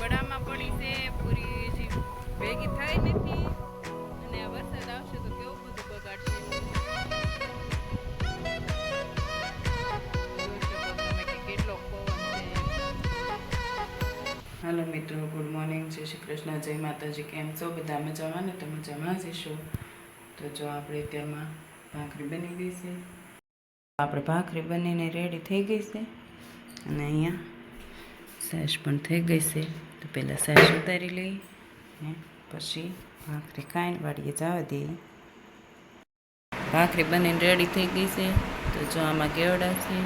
બડામાં પડી છે, પૂરી હજી ભેગી થઈ નથી. અને વરસાદ આવશે તો કેવું બધું બગાડશે તમે કેટલો હાલો મિત્રો, ગુડ મોર્નિંગ. જય શ્રી કૃષ્ણ. જય માતાજી. કેમ છો? બધા મજામાં ને? તો જમા જ તો જો આપણે તેમાં ભાખરી બની ગઈ છે. આપણે ભાખરી બનીને રેડી થઈ ગઈ છે. અને અહીંયા સાસ પણ થઈ ગઈ છે. તો પહેલાં સાસ ઉતારી લઈ ને પછી ભાખરી ખાઈને વાડીએ જવા દઈએ. ભાખરી બનીને રેડી થઈ ગઈ છે. તો જો આમાં કેવડા છે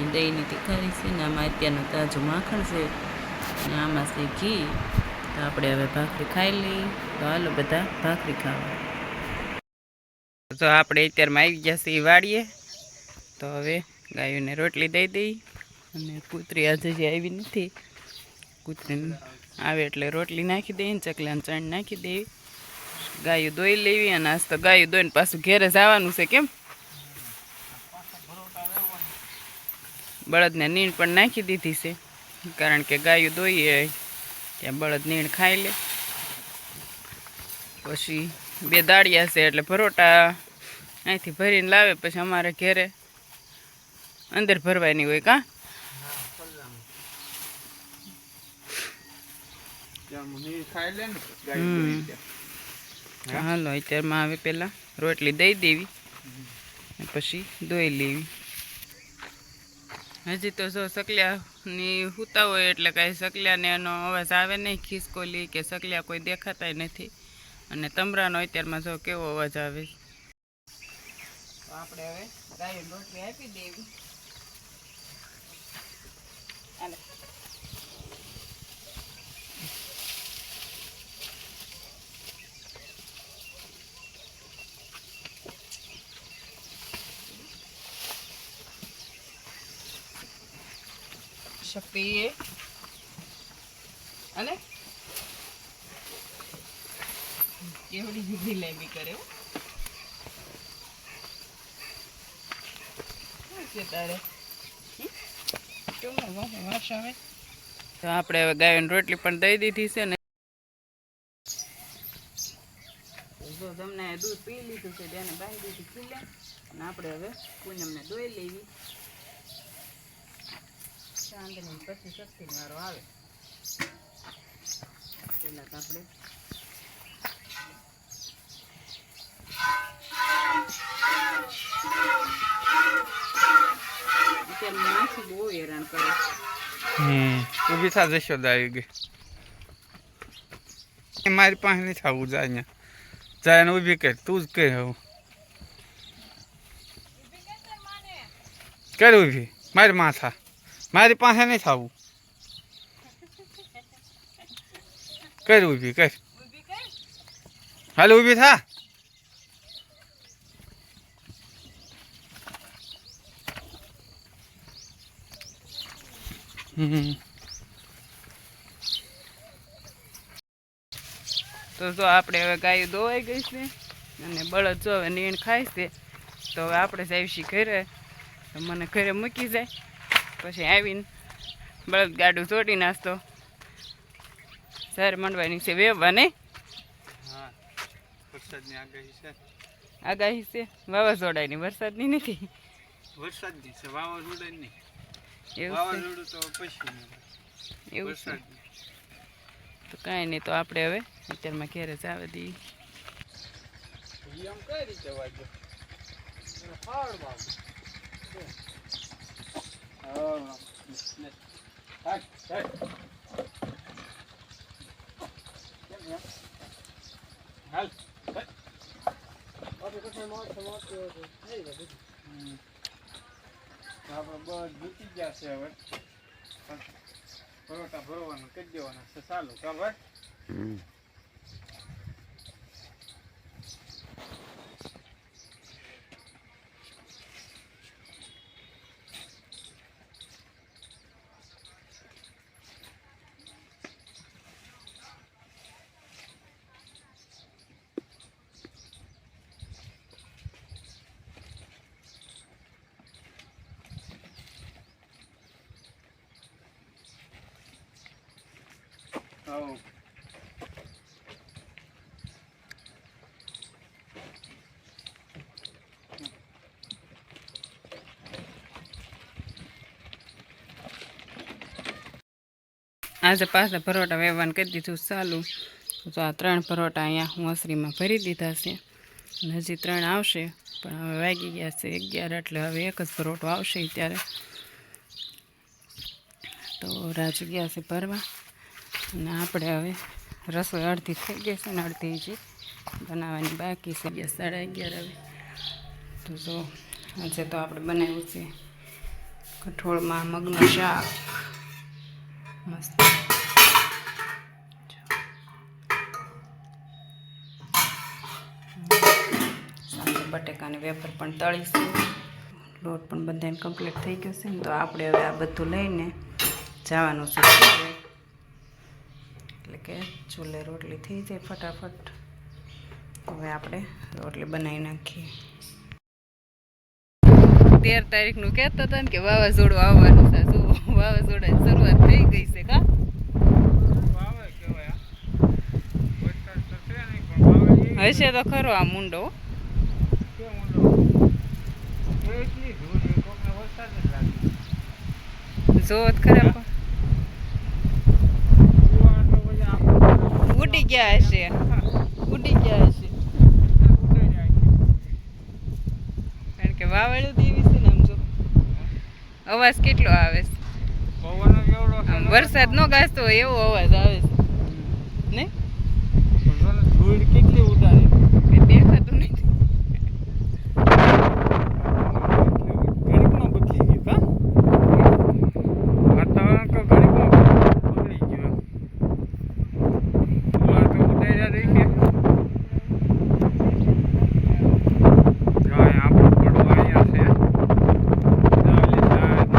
એ દહીંની તીખારી છે, ને આમાં અત્યારનું તાજું માખણ છે. ને આમાં છે ઘી. તો આપણે હવે ભાખરી ખાઈ લઈએ. તો હાલો બધા ભાખરી ખાવા. તો આપણે અત્યારમાં આવી ગયા છીએ વાડીએ. તો હવે ગાયોને રોટલી દઈ દઈ. અને પુત્રી આજે આવી નથી. કૂતરીને આવે એટલે રોટલી નાખી દઈએ ને ચકલાને ચણ નાખી દેવી ગાયું દોઈ લેવી અને આજ તો ગાયું દોઈને પાછું ઘેરે જવાનું છે કેમ? બળદને નીણ પણ નાખી દીધી છે, કારણ કે ગાયું દોઈએ ત્યાં બળદ નીણ ખાઈ લે. પછી બે દાળિયા છે એટલે પરોટા અહીંથી ભરીને લાવે, પછી અમારે ઘેરે અંદર ભરવાની હોય કાં હમ. હાલો, અત્યારમાં હવે પહેલાં રોટલી દઈ દેવી. પછી દોઈ લેવી. હજી તો જો સકલિયાની હુતા હોય એટલે કાંઈ સકલિયાને એનો અવાજ આવે નહીં ખિસકોલી કે સકલિયા કોઈ દેખાતાય નથી. અને તમરાનો અત્યારમાં જો કેવો અવાજ આવે. આપણે હવે ગાયો રોટલી આપી દેવી. હાલો. શક્તિ એ અને કેવડી જુદી લેબી કરે છે તારે? કેવું વાસ આવે? તો આપણે હવે ગાયોને રોટલી પણ દઈ દીધી છે ને. જો તમને દૂધ પી લીધું છે તેને બાંધી દીધી ખીલે અને આપણે હવે પૂનમને દોઈ લેવી. ચાંદની પછી શક્તિ વાળો આવે. પેલા તો આપણે માછી બહુ હેરાન કરે. હમ ઊભી થા જશોદા આવી ગઈ એ મારી પાસે નહીં થવું જાય અહીંયા. જાય ને ઊભી કર તું જ કહે હું કર ઊભી મારી માથા મારી પાસે નહીં થવું. કર ઊભી કર હાલ, ઊભી થા. તો જો આપણે હવે ગાય દોવાઈ ગઈ છે અને બળદ જો હવે નીણ ખાય છે, તો હવે આપણે જાવીશી ઘરે મને ઘરે મૂકી જાય. પછી આવીને બળદ ગાડું ચોટી નાખતો સર મંડવાની છે વેવવા નહીં આગાહી છે. વાવાઝોડાની વરસાદની નથી? વરસાદની છે વાવાઝોડાની વાવાઝોડું તો પછી છે? એવું તો કાંઈ નહીં તો આપણે હવે અત્યારમાં ઘેરે દઈએ કઈ રીતે વાગ્યો હાય કેમ છે? હાલ જીતી ગયા છે હવે પરોટા ભરવાનું કરી દેવાના છે ચાલુ ચાલ આજે પાછા પરોઠા વેવવાનું કરી દીધું ચાલુ. તો આ ત્રણ પરોઠા અહીંયા હું અસરીમાં ભરી દીધા છે. અને હજી ત્રણ આવશે, પણ હવે વાગી ગયા છે અગિયાર, એટલે હવે એક જ પરોટો આવશે ત્યારે. તો રાજુ ગયા છે ભરવા. અને આપણે હવે રસોઈ અડધી થઈ ગઈ છે ને અડધી જે બનાવવાની બાકી છે. અગિયાર, સાડા અગિયાર હવે. તો જો, આજે તો આપણે બનાવ્યું છે કઠોળમાં મગનું શાક. મસ્ત. બટેકાને વેફર પણ તળીશું. લોટ પણ બધાને કમ્પ્લીટ થઈ ગયો છે ને તો આપણે હવે આ બધું લઈને જવાનું છે કે ચૂલે રોટલી થઈ જાય ફટાફટ હવે આપણે રોટલી બનાવી નાખીએ તેર તારીખનું કહેતા હતા ને કે વાવાઝોડું આવવાનું છે શું વાવાઝોડાની શરૂઆત થઈ ગઈ છે કા હશે તો ખરો આ મુંડો કેમ ઊંડો? એટલી ધૂળ છે, કોકને વરસાદ જ લાગે. જોવો જ ખરા પણ. કુવાના તો પછી આપણે ઉડી ગયા હશે ઉડી ગયા હશે. કારણ કે વાવાળું દેવી છે ને આમ જો. અવાજ કેટલો આવે છે. વરસાદ નો ગાજતો હોય એવો અવાજ આવે છે. ને પણ જો ને ધૂળ કેટલી ઉડાડે કે દેખાતું નથી ઘડીકમાં બદલી ગયું કા વાતાવરણ તો ઘડીકમાં બગડી ગયું ધુવા તો ઉડાડ્યા દેખે જો અહીંયા આપણું પડવું અહીંયા છે જાવલી સાહેબ,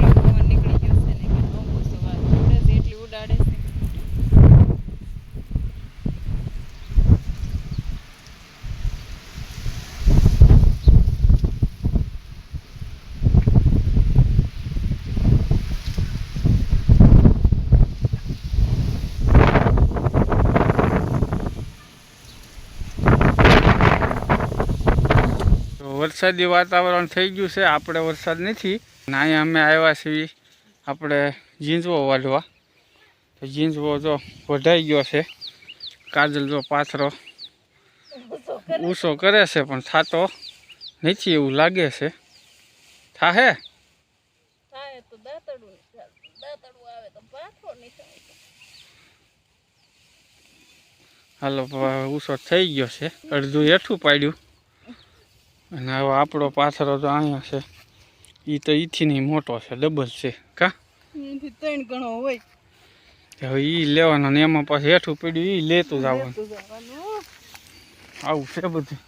એટલો પવન નીકળી ગયો છે ને કે નો પૂછો વાત ઉડે છે એટલી ઉડાડે છે તો વરસાદી વાતાવરણ થઈ ગયું છે આપણે વરસાદ નથી. અને અહીંયા અમે આવ્યા છીએ આપણે ઝીંઝવો વાઢવા તો ઝીંઝવો જો વઢાઈ ગયો છે કાજલ જો પાથરો ઊંચો કરે. છે પણ થાતો નથી એવું લાગે છે. થાહે? હાલો ઊંચો થઈ ગયો છે અડધું હેઠું પાડ્યું. અને હવે આપણો પાથરો તો અહીંયા છે. એ તો ઈથી નહીં મોટો છે ડબલ છે. કા? ત્રણ ગણો હોય. હવે એ લેવાનો ને એમાં પાછું હેઠું પડ્યું એ લેતું જવાનું. આવવાનું આવું છે બધું.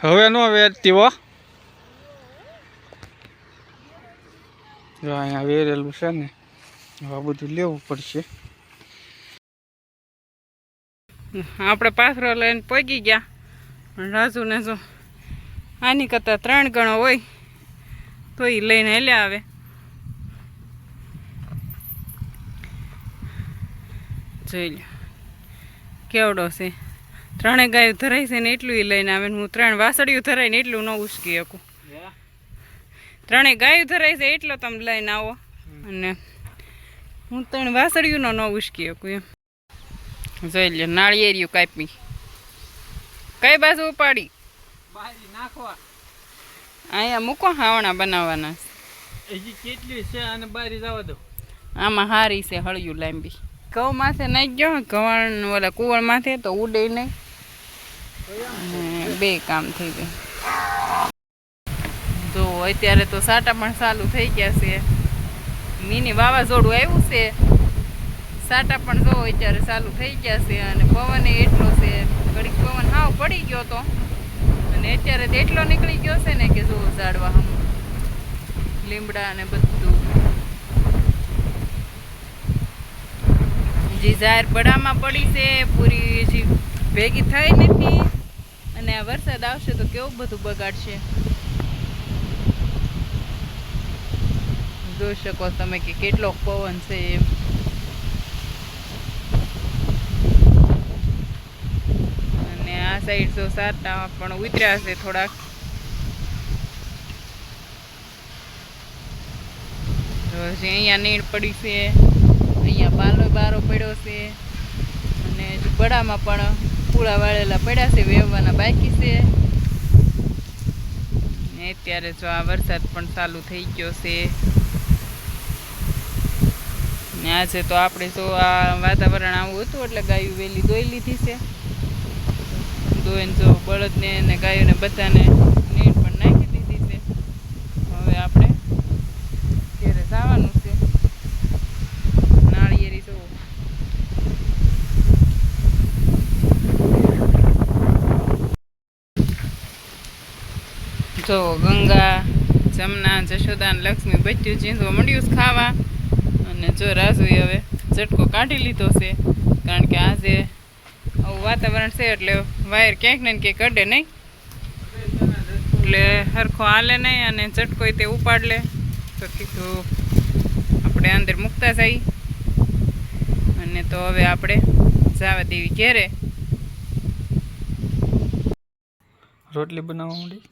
હવે નો વેચતી હો. જો અહીંયા વેરેલું છે ને આ બધું લેવું પડશે. આપણે પાથરો લઈને પગી ગયા. પણ રાજુને જો આની કરતાં ત્રણ ગણો હોય તો એ લઈને હેલ્યા આવે. જોઈ લો કેવડો છે. ત્રણે ગાયો ધરાય છે ને એટલું એ લઈને આવે ને હું ત્રણ વાસળિયું ધરાય ને એટલું ન ઉસકી શકું. ત્રણે ગાયો ધરાય છે એટલો તમે લઈને આવો. અને હું ત્રણ વાસળિયું ન ઉસકી શકું એમ. જોઈ લો નાળિયેરિયું કાપી કઈ બાજુ ઉપાડી? નાખવા. અહીંયા મૂકો હાવણા બનાવવાના. હજી કેટલી છે અને બારી જવા દો. આમાં હારી છે હળિયું લાંબી. ઘઉં માથે નાખી ગયો ઘવણ ઓલા કુવળ માથે તો ઉડે નહીં. બે કામ થઈ ગયું તો અત્યારે તો સાટા પણ ચાલુ થઈ ગયા છે. મીની વાવાઝોડું આવ્યું છે. સાટા પણ જો અત્યારે ચાલુ થઈ ગયા છે અને પવન એટલો છે. ઘડીક પવન હાવ પડી ગયો હતો અને અત્યારે તો એટલો નીકળી ગયો છે ને કે જો ઝાડવા હમ લીમડા અને બધું. જે ઝાર પડામાં પડી છે, પૂરી જે ભેગી થઈ નથી. અને આ વરસાદ આવશે તો કેવું બધું બગાડશે. જોઈ શકો તમે કે કેટલો પવન છે એમ અને આ સાઈડ તો સાટા પણ ઉતર્યા છે થોડાક. તો હજી અહીંયા નીણ પડી છે, અહીંયા પાલો બારો પડ્યો છે, અને હજી પણ પૂળા વાળેલા પડ્યા છે, વેવવાના બાકી છે. ને અત્યારે જો આ વરસાદ પણ ચાલુ થઈ ગયો છે. ને આજે તો આપણે જો આ વાતાવરણ આવું હતું એટલે ગાયું વહેલી દોઈ લીધી છે. દોઈને જો બળદને ને ગાયોને બધાને નીટ પણ નાખી દીધી છે. હવે આપણે ઘેરે જવાનું છે. નાળિયેરી જો જો ગંગા, જમના, જશોદા અને લક્ષ્મી બધું ચીંધવા મળ્યું છે ખાવા. અને જો રાજુએ હવે ઝટકો કાઢી લીધો છે. કારણ કે આજે વાતાવરણ છે એટલે વાયર ક્યાંક ને ક્યાંક કઢે નહીં. એટલે હરખો હાલે નહીં અને ઝટકો તે ઉપાડ લે તો કીધું આપણે અંદર મૂકતા જઈ. અને તો હવે આપણે જવા દેવી ઘેરે. રોટલી બનાવવા માંડી?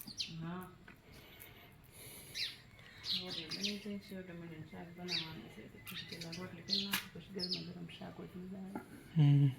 હમ.